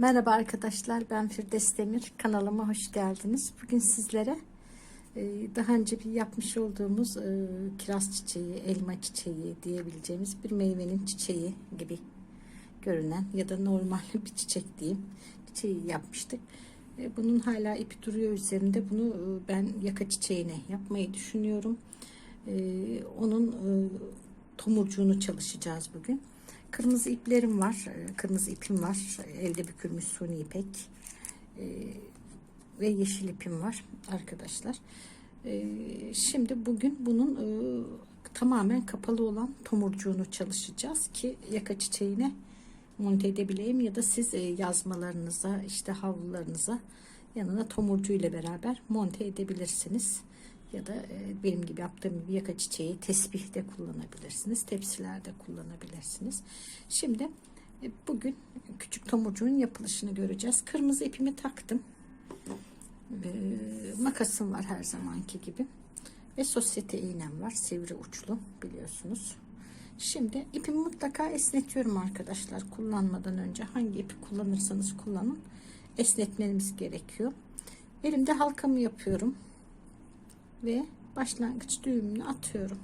Merhaba arkadaşlar ben Firdevs Demir kanalıma hoş geldiniz. Bugün sizlere e, daha önce bir yapmış olduğumuz e, kiraz çiçeği, elma çiçeği diyebileceğimiz bir meyvenin çiçeği gibi görünen ya da normal bir çiçek diyeyim çiçeği yapmıştık. E, Bunun hala ipi duruyor üzerinde. Bunu ben yaka çiçeğine yapmayı düşünüyorum. Onun tomurcuğunu çalışacağız bugün. Kırmızı iplerim var. e, Kırmızı ipim var. Elde bükülmüş suni ipek. E, Ve yeşil ipim var arkadaşlar. E, Şimdi bugün bunun e, tamamen kapalı olan tomurcuğunu çalışacağız ki yaka çiçeğine monte edebileyim ya da siz e, yazmalarınıza işte havlularınıza yanına tomurcu beraber monte edebilirsiniz ya da e, benim gibi yaptığım gibi yaka çiçeği tesbihte kullanabilirsiniz tepsilerde kullanabilirsiniz şimdi e, bugün küçük tomurcuğun yapılışını göreceğiz kırmızı ipimi taktım makasım var her zamanki gibi ve sosyete iğnem var sivri uçlu biliyorsunuz Şimdi ipimi mutlaka esnetiyorum arkadaşlar. Kullanmadan önce hangi ipi kullanırsanız kullanın. Esnetmeniz gerekiyor. Elimde halkamı yapıyorum. Ve başlangıç düğümünü atıyorum.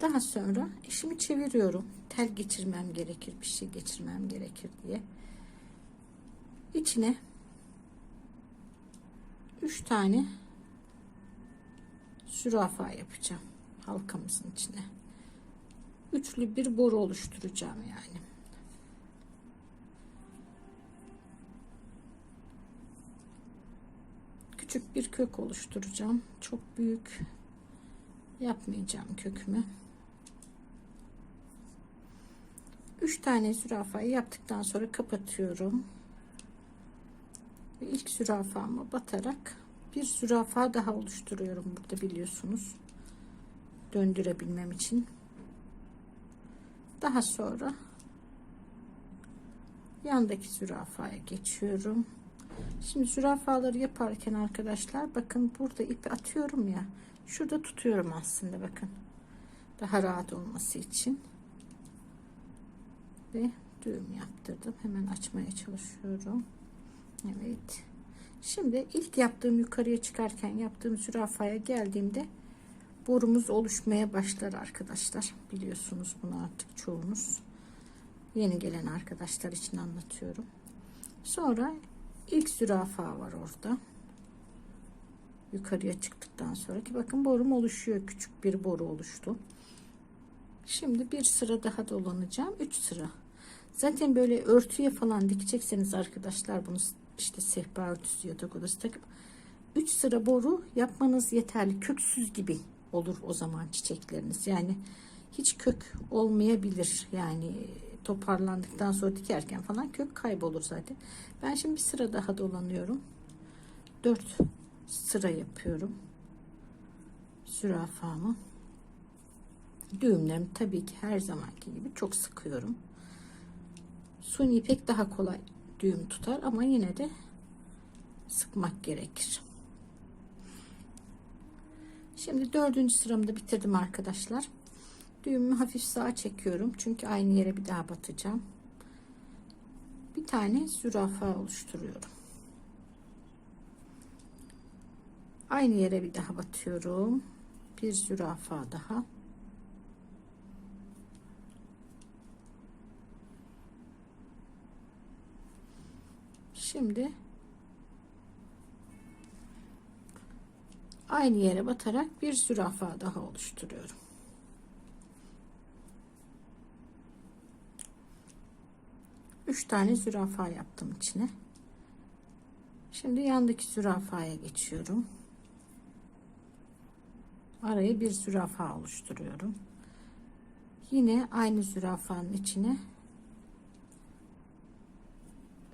Daha sonra işimi çeviriyorum. Tel geçirmem gerekir, bir şey geçirmem gerekir diye. İçine 3 tane zürafa yapacağım halkamızın içine. Üçlü bir boru oluşturacağım yani. Küçük bir kök oluşturacağım. Çok büyük yapmayacağım kökümü. Üç tane zürafayı yaptıktan sonra kapatıyorum. Ve ilk zürafamı batarak bir zürafa daha oluşturuyorum burada biliyorsunuz döndürebilmem için. Daha sonra yandaki zürafaya geçiyorum. Şimdi zürafaları yaparken arkadaşlar bakın burada ipi atıyorum ya. Şurada tutuyorum aslında bakın. Daha rahat olması için. Ve düğüm yaptırdım. Hemen açmaya çalışıyorum. Evet. Şimdi ilk yaptığım yukarıya çıkarken yaptığım zürafaya geldiğimde borumuz oluşmaya başlar arkadaşlar. Biliyorsunuz bunu artık çoğunuz. Yeni gelen arkadaşlar için anlatıyorum. Sonra ilk zürafa var orada. Yukarıya çıktıktan sonraki bakın borum oluşuyor. Küçük bir boru oluştu. Şimdi bir sıra daha dolanacağım. 3 sıra. Zaten böyle örtüye falan dikecekseniz arkadaşlar bunu işte sehpa örtüsü yatak odası takıp 3 sıra boru yapmanız yeterli. Köksüz gibi olur o zaman çiçekleriniz. Yani hiç kök olmayabilir. Yani toparlandıktan sonra dikerken falan kök kaybolur zaten. Ben şimdi bir sıra daha dolanıyorum. 4 sıra yapıyorum. Zürafamı. Düğümlerimi tabii ki her zamanki gibi çok sıkıyorum. Suni ipek daha kolay düğüm tutar ama yine de sıkmak gerekir. Şimdi dördüncü sıramı da bitirdim arkadaşlar. Düğümü hafif sağa çekiyorum. Çünkü aynı yere bir daha batacağım. Bir tane zürafa oluşturuyorum. Aynı yere bir daha batıyorum. Bir zürafa daha. Şimdi aynı yere batarak bir zürafa daha oluşturuyorum. Üç tane zürafa yaptım içine. Şimdi yandaki zürafaya geçiyorum. Araya bir zürafa oluşturuyorum. Yine aynı zürafanın içine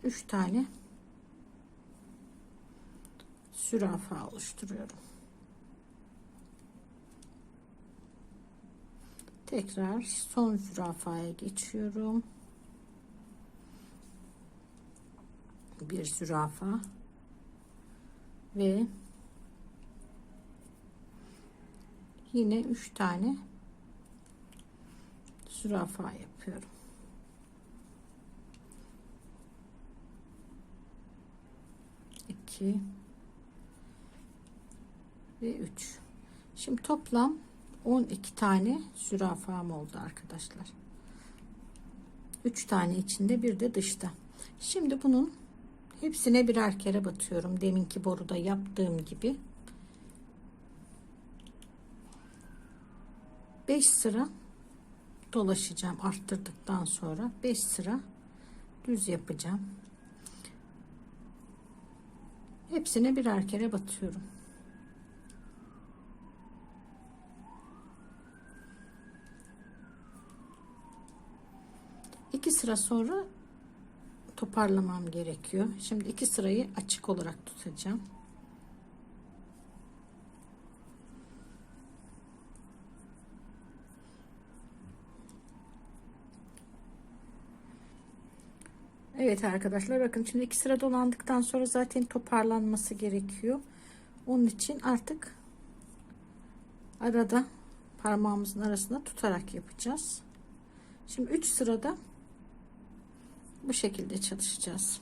üç tane zürafa oluşturuyorum. Tekrar son zürafaya geçiyorum. bir zürafa ve yine üç tane zürafa yapıyorum. İki ve üç. Şimdi toplam 12 tane zürafam oldu arkadaşlar. 3 tane içinde bir de dışta. Şimdi bunun hepsine birer kere batıyorum. Deminki boruda yaptığım gibi. 5 sıra dolaşacağım arttırdıktan sonra. 5 sıra düz yapacağım. Hepsine birer kere batıyorum. İki sıra sonra toparlamam gerekiyor şimdi iki sırayı açık olarak tutacağım Evet arkadaşlar bakın şimdi iki sıra dolandıktan sonra zaten toparlanması gerekiyor. Onun için artık arada parmağımızın arasında tutarak yapacağız. Şimdi 3 sırada bu şekilde çalışacağız.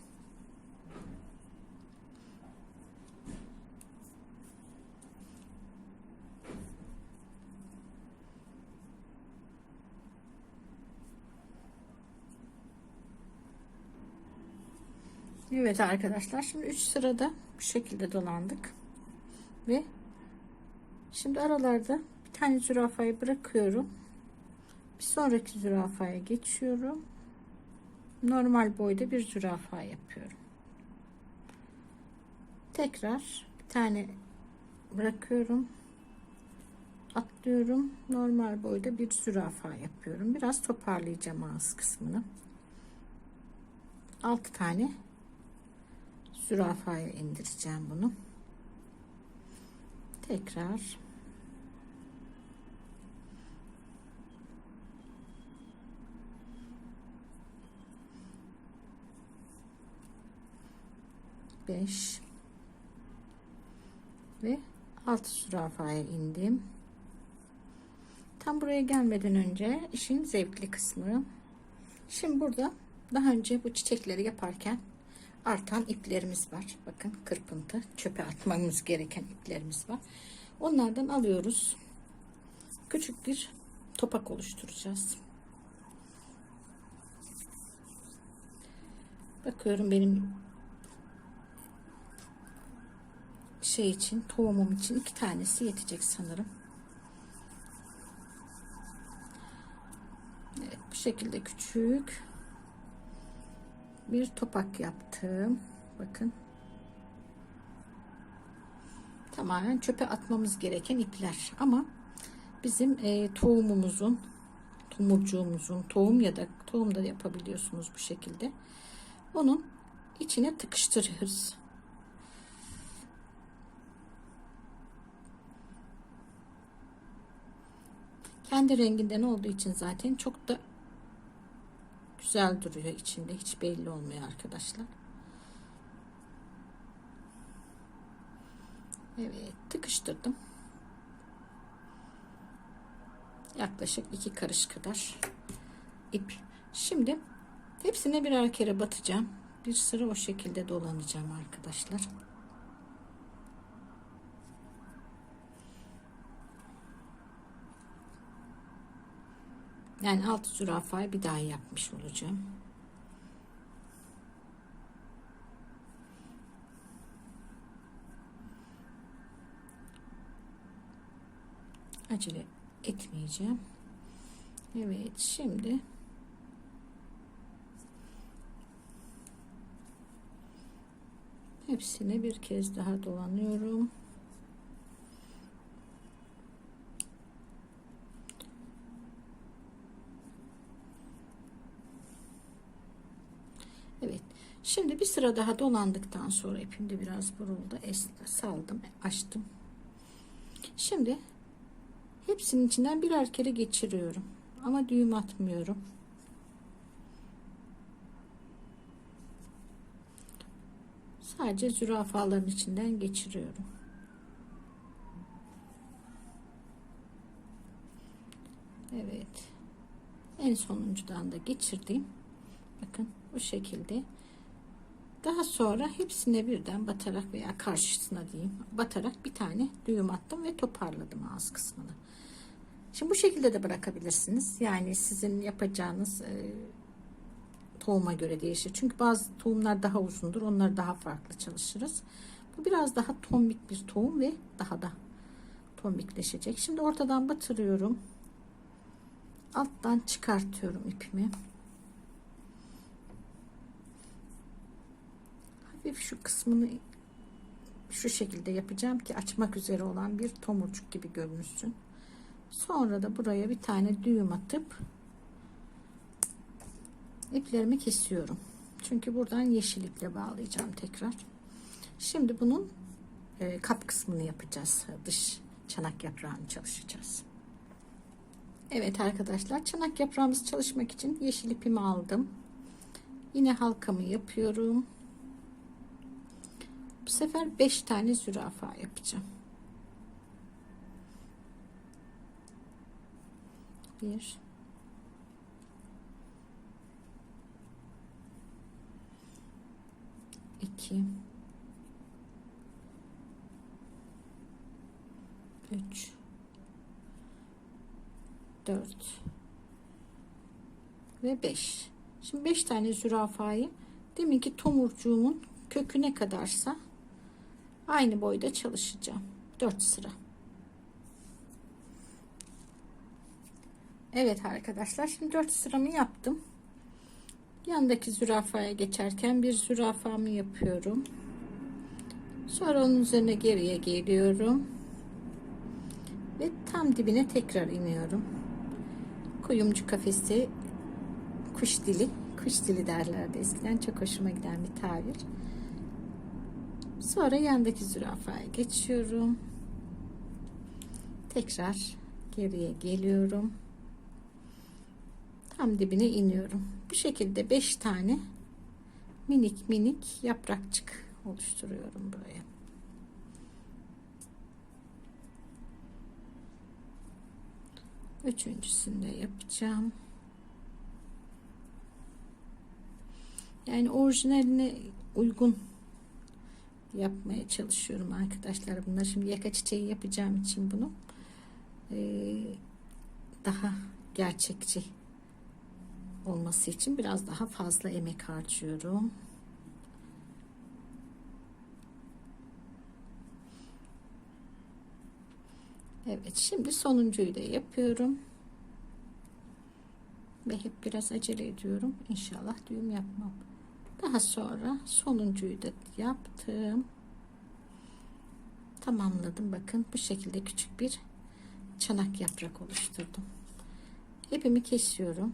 Evet arkadaşlar şimdi 3 sırada bu şekilde dolandık. Ve şimdi aralarda bir tane zürafayı bırakıyorum. Bir sonraki zürafaya geçiyorum normal boyda bir zürafa yapıyorum. Tekrar bir tane bırakıyorum. Atlıyorum. Normal boyda bir zürafa yapıyorum. Biraz toparlayacağım ağız kısmını. 6 tane zürafaya indireceğim bunu. Tekrar beş ve altı zürafaya indim. Tam buraya gelmeden önce işin zevkli kısmı. Şimdi burada daha önce bu çiçekleri yaparken artan iplerimiz var. Bakın kırpıntı çöpe atmamız gereken iplerimiz var. Onlardan alıyoruz. Küçük bir topak oluşturacağız. Bakıyorum benim şey için tohumum için iki tanesi yetecek sanırım. Evet bu şekilde küçük bir topak yaptım. Bakın. Tamamen çöpe atmamız gereken ipler. Ama bizim e, tohumumuzun, tomurcuğumuzun, tohum ya da tohum da yapabiliyorsunuz bu şekilde. Onun içine tıkıştırıyoruz. Kendi renginden olduğu için zaten çok da güzel duruyor içinde. Hiç belli olmuyor arkadaşlar. Evet tıkıştırdım. Yaklaşık iki karış kadar ip. Şimdi hepsine birer kere batacağım. Bir sıra o şekilde dolanacağım arkadaşlar Yani alt zürafayı bir daha yapmış olacağım. Acele etmeyeceğim. Evet şimdi hepsine bir kez daha dolanıyorum. Evet. Şimdi bir sıra daha dolandıktan sonra ipimde biraz buruldu. Esna, saldım, açtım. Şimdi hepsinin içinden birer kere geçiriyorum. Ama düğüm atmıyorum. Sadece zürafaların içinden geçiriyorum. Evet. En sonuncudan da geçirdim. Bakın bu şekilde Daha sonra hepsine birden batarak veya karşısına diyeyim batarak bir tane düğüm attım ve toparladım ağız kısmını. Şimdi bu şekilde de bırakabilirsiniz. Yani sizin yapacağınız e, tohuma göre değişir. Çünkü bazı tohumlar daha uzundur. Onları daha farklı çalışırız. Bu biraz daha tombik bir tohum ve daha da tombikleşecek. Şimdi ortadan batırıyorum. Alttan çıkartıyorum ipimi. Hafif şu kısmını şu şekilde yapacağım ki açmak üzere olan bir tomurcuk gibi görünsün. Sonra da buraya bir tane düğüm atıp iplerimi kesiyorum. Çünkü buradan yeşil iple bağlayacağım tekrar. Şimdi bunun e, kap kısmını yapacağız. Dış çanak yaprağını çalışacağız. Evet arkadaşlar çanak yaprağımız çalışmak için yeşil ipimi aldım. Yine halkamı yapıyorum. Bu sefer 5 tane zürafa yapacağım. 1 2 3 4 ve 5 şimdi 5 tane zürafayı deminki tomurcuğumun köküne kadarsa aynı boyda çalışacağım. 4 sıra. Evet arkadaşlar şimdi 4 sıramı yaptım. Yandaki zürafaya geçerken bir zürafamı yapıyorum. Sonra onun üzerine geriye geliyorum. Ve tam dibine tekrar iniyorum. Kuyumcu kafesi kuş dili. Kuş dili derlerdi eskiden. Çok hoşuma giden bir tabir sonra yandaki zürafaya geçiyorum. Tekrar geriye geliyorum. Tam dibine iniyorum. Bu şekilde 5 tane minik minik yaprakçık oluşturuyorum buraya. Üçüncüsünde yapacağım. Yani orijinaline uygun yapmaya çalışıyorum arkadaşlar bunlar şimdi yaka çiçeği yapacağım için bunu ee, daha gerçekçi olması için biraz daha fazla emek harcıyorum Evet şimdi sonuncuyu da yapıyorum. Ve hep biraz acele ediyorum. İnşallah düğüm yapmam. Daha sonra sonuncuyu da yaptım. Tamamladım. Bakın bu şekilde küçük bir çanak yaprak oluşturdum. İpimi kesiyorum.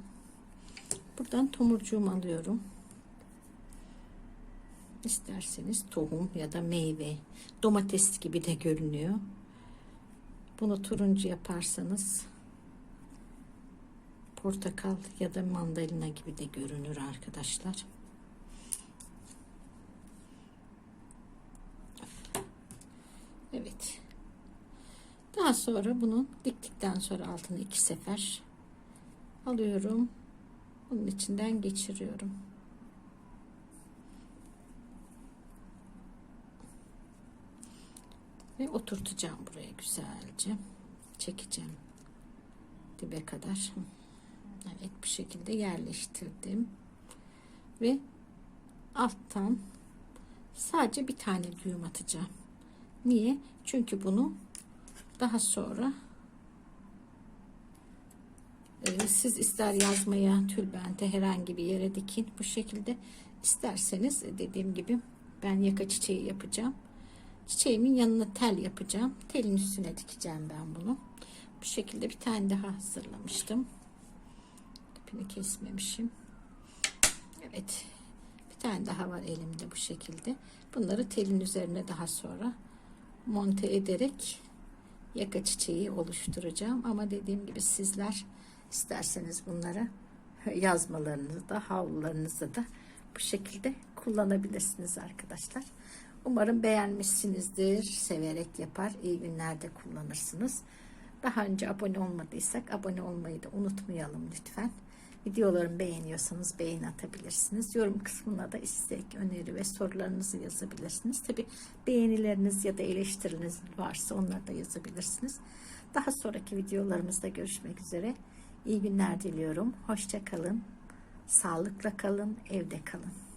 Buradan tomurcuğumu alıyorum. İsterseniz tohum ya da meyve, domates gibi de görünüyor. Bunu turuncu yaparsanız portakal ya da mandalina gibi de görünür arkadaşlar. Evet. Daha sonra bunu diktikten sonra altını iki sefer alıyorum. Bunun içinden geçiriyorum. ve oturtacağım buraya güzelce çekeceğim dibe kadar evet bu şekilde yerleştirdim ve alttan sadece bir tane düğüm atacağım niye çünkü bunu daha sonra e, siz ister yazmaya tülbente herhangi bir yere dikin bu şekilde isterseniz dediğim gibi ben yaka çiçeği yapacağım Çiçeğimin yanına tel yapacağım. Telin üstüne dikeceğim ben bunu. Bu şekilde bir tane daha hazırlamıştım. İpini kesmemişim. Evet. Bir tane daha var elimde bu şekilde. Bunları telin üzerine daha sonra monte ederek yaka çiçeği oluşturacağım. Ama dediğim gibi sizler isterseniz bunları yazmalarınızda, havlularınızda da bu şekilde kullanabilirsiniz arkadaşlar. Umarım beğenmişsinizdir. Severek yapar. iyi günlerde kullanırsınız. Daha önce abone olmadıysak abone olmayı da unutmayalım lütfen. Videolarımı beğeniyorsanız beğeni atabilirsiniz. Yorum kısmına da istek, öneri ve sorularınızı yazabilirsiniz. Tabi beğenileriniz ya da eleştiriniz varsa onları da yazabilirsiniz. Daha sonraki videolarımızda görüşmek üzere. İyi günler diliyorum. Hoşça kalın. Sağlıkla kalın. Evde kalın.